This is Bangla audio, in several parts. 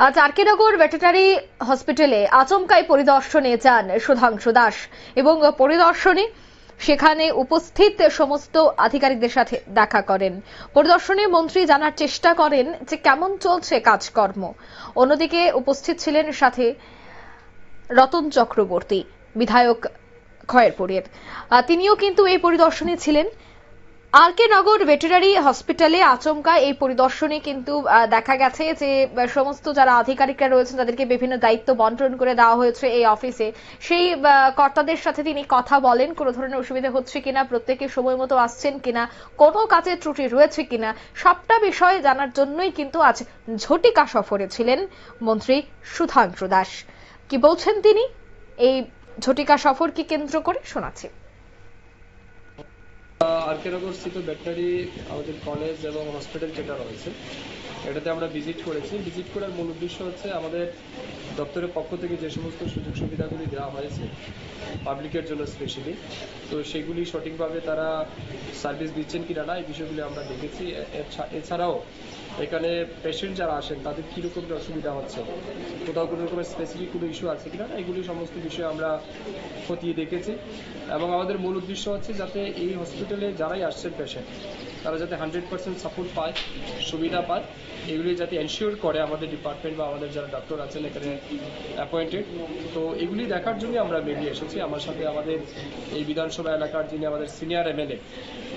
আজ আরকেনগর ভেটেরিনারি হসপিটালে আচমকাই পরিদর্শনে যান সুধাংশু দাস এবং পরিদর্শনে সেখানে উপস্থিত সমস্ত আধিকারিকদের সাথে দেখা করেন। পরিদর্শনে মন্ত্রী জানার চেষ্টা করেন যে কেমন চলছে কাজকর্ম। অন্যদিকে উপস্থিত ছিলেন সাথে রতন চক্রবর্তী, বিধায়ক খয়েরপুরের। তিনিও কিন্তু এই পরিদর্শনে ছিলেন। আর কে নগর ভেটেরিনারি হসপিটালে আচমকা এই পরিদর্শনে কিন্তু দেখা গেছে যে সমস্ত যারা আধিকারিকরা রয়েছেন তাদেরকে বিভিন্ন দায়িত্ব বন্টন করে দেওয়া হয়েছে এই অফিসে। সেই কর্তাদের সাথে তিনি কথা বলেন, কোনো ধরনের অসুবিধা হচ্ছে কিনা, প্রত্যেকে সময় মতো আসছেন কিনা, কোনো কাজে ত্রুটি রয়েছে কিনা, সবটা বিষয়ে জানার জন্যই কিন্তু আজ ঝটিকা সফরে ছিলেন মন্ত্রী সুধাংশু দাস। কি বলছেন তিনি? এই ঝটিকা সফরকে কেন্দ্র করে শোনাচ্ছি। আরকেনগর স্থিত ব্যাটারি আমাদের কলেজ এবং হসপিটাল যেটা রয়েছে, এটাতে আমরা ভিজিট করেছি। ভিজিট করার মূল উদ্দেশ্য হচ্ছে আমাদের দপ্তরের পক্ষ থেকে যে সমস্ত সুযোগ সুবিধাগুলি দেওয়া হয়েছে পাবলিকের জন্য স্পেশালি তো সেগুলি সঠিকভাবে তারা সার্ভিস দিচ্ছেন কিনা না, এই বিষয়গুলি আমরা দেখেছি। এছাড়াও এখানে পেশেন্ট যারা আসেন, তাদের কীরকম অসুবিধা হচ্ছে? কোথাও কোনো রকমের স্পেসিফিক কোনো ইস্যু আছে কিনা? এগুলি সমস্ত বিষয়ে আমরা খতিয়ে দেখেছি। এবং আমাদের মূল উদ্দেশ্য হচ্ছে যাতে এই হসপিটালে যারাই আসছেন পেশেন্ট তারা যাতে হান্ড্রেড পার্সেন্ট সাপোর্ট পায়, সুবিধা পায়। এগুলি যাতে এনশিওর করে আমাদের ডিপার্টমেন্ট বা আমাদের যারা ডক্টর আছেন এখানে অ্যাপয়েন্টেড তো এগুলি দেখার জন্যই আমরা বেরিয়ে এসেছি। আমার সাথে আমাদের এই বিধানসভা এলাকার যিনি আমাদের সিনিয়র এমএলএ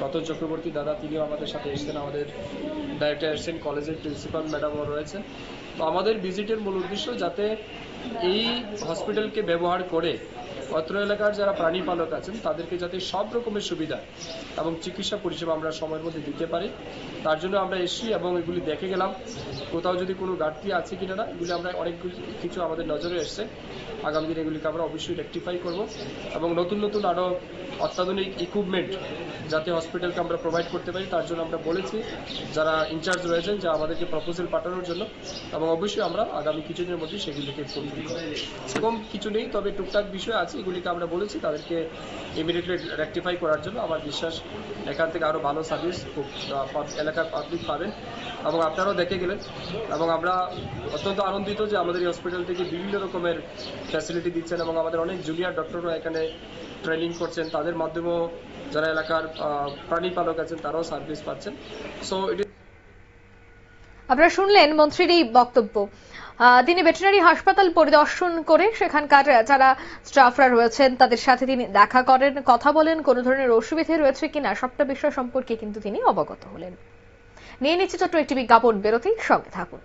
রতন চক্রবর্তী দাদা, তিনিও আমাদের সাথে এসেছেন, আমাদের ডাইরেক্টর এসেছেন। কলেজের প্রিন্সিপাল ম্যাডামও রয়েছেন। তো আমাদের ভিজিটের মূল উদ্দেশ্য যাতে এই হসপিটালকে ব্যবহার করে অত্র এলাকার যারা প্রাণী পালক আছেন, তাদেরকে যাতে সব রকমের সুবিধা এবং চিকিৎসা পরিষেবা আমরা সময়ের মধ্যে দিতে পারি, তার জন্য আমরা এসেছি এবং এগুলি দেখে গেলাম। কোথাও যদি কোনো ঘাটতি আছে কিনা না, এগুলি আমরা অনেক কিছু আমাদের নজরে এসছে। আগামী দিনে এগুলিকে আমরা অবশ্যই রেকটিফাই করব এবং নতুন নতুন আরও অত্যাধুনিক ইকুইপমেন্ট যাতে হসপিটালকে আমরা প্রোভাইড করতে পারি, তার জন্য আমরা বলেছি, যারা ইনচার্জ রয়েছেন, যা আমাদেরকে প্রপোজাল পাঠানোর জন্য এবং অবশ্যই আমরা আগামী কিছুদিনের মধ্যে সেগুলিকে সেরকম কিছু নেই, তবে টুকটাক বিষয় আছে। এগুলিকে আমরা বলেছি, তাদেরকে ইমিডিয়েটলি রেকটিফাই করার জন্য আমার বিশ্বাস এখান থেকে আরও ভালো সার্ভিস খুব এলাকার পাবলিক পাবেন। এবং আপনারাও দেখে গেলেন। এবং আমরা অত্যন্ত আনন্দিত যে আমাদের এই হসপিটাল থেকে বিভিন্ন রকমের ফ্যাসিলিটি দিচ্ছেন এবং আমাদের অনেক জুনিয়র ডক্টররা এখানে ট্রেনিং করছেন। তাদের মাধ্যমেও যারা এলাকার প্রাণী পালক আছেন, তারাও সার্ভিস পাচ্ছেন। সো ইট আপনারা শুনলেন মন্ত্রীর এই বক্তব্য। তিনি ভেটেরিনারি হাসপাতাল পরিদর্শন করে সেখানকার যারা স্টাফরা রয়েছেন, তাদের সাথে তিনি দেখা করেন, কথা বলেন, কোনো ধরনের অসুবিধে রয়েছে কিনা সবটা বিষয় সম্পর্কে কিন্তু তিনি অবগত হলেন। নিয়ে নিচ্ছে ছোট্ট একটি বিজ্ঞাপন বেরোতেই সঙ্গে থাকুন।